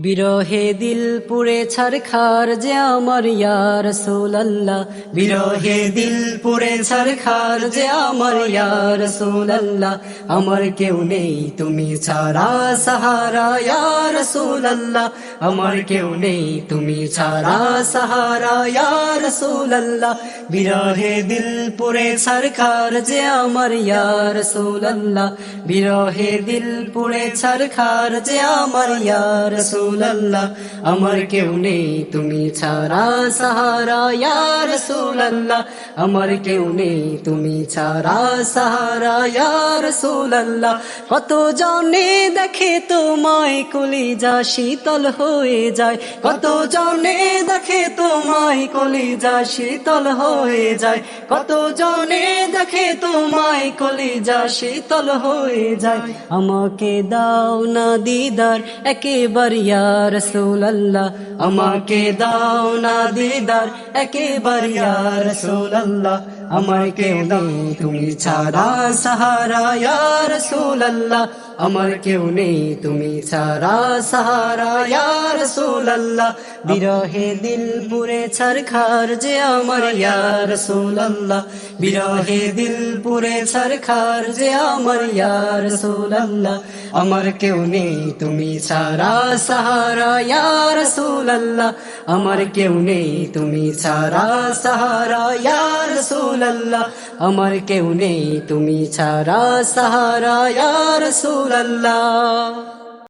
বিরহে দিল পুরে ছারখার যে আমার ইয়ার সোলাল্লাহ বিরহে দিল পুরে ছারখার যে আমার ইয়ার সোলাল্লাহ আমার কেউ নেই তুমি ছাড়া সাহারা ইয়ার সোলাল্লাহ আমার কেউ নেই তুমি ছাড়া সাহারা ইয়ার সোলাল্লাহ বিরহে দিল পুরে ছারখার যে আমার ইয়ার সোলাল্লাহ বিরহে দিল পুরে ছারখার যে আমার ইয়ার সোলাল্লাহ আমার কেউ নেই, তুমি ছাড়া সাহারা ইয়ার সোলাল্লাহ আমার কেউ নেই, তুমি ছাড়া সাহারা ইয়ার সোলাল্লাহ কত জনে দেখে তোমায় কলিজা শীতল হয়ে যায়। কত জনে দেখে তোমায় কলিজা শীতল হয়ে যায়। কত জনে দেখে তোমায় কলিজা শীতল হয়ে যায়। আমাকে দাও না দিদার, একেবার ইয়া রসুল্লাহ আমাকে দাও না দিদার, একেবার রসুল্লাহ আমাকে দাও তুমি ছাড়া সাহারা রসুল্লাহ আমার কেউ নেই, তুমি ছাড়া সাহারা রসুল্লাহ বিরহে দিল পুরে ছারখার যে আমার ইয়া রসুল্লাহ বিরহে দিল পুরে ছারখার যে আমার ইয়া রসুল্লাহ আমার কেউ নেই, তুমি ছাড়া সাহারা, ইয়া রসুল্লাহ আমার কেউ নেই, তুমি ছাড়া সাহারা, ইয়া রসুল্লাহ আমার কেউ নেই, তুমি ছাড়া সাহারা, ইয়া রসুল্লাহ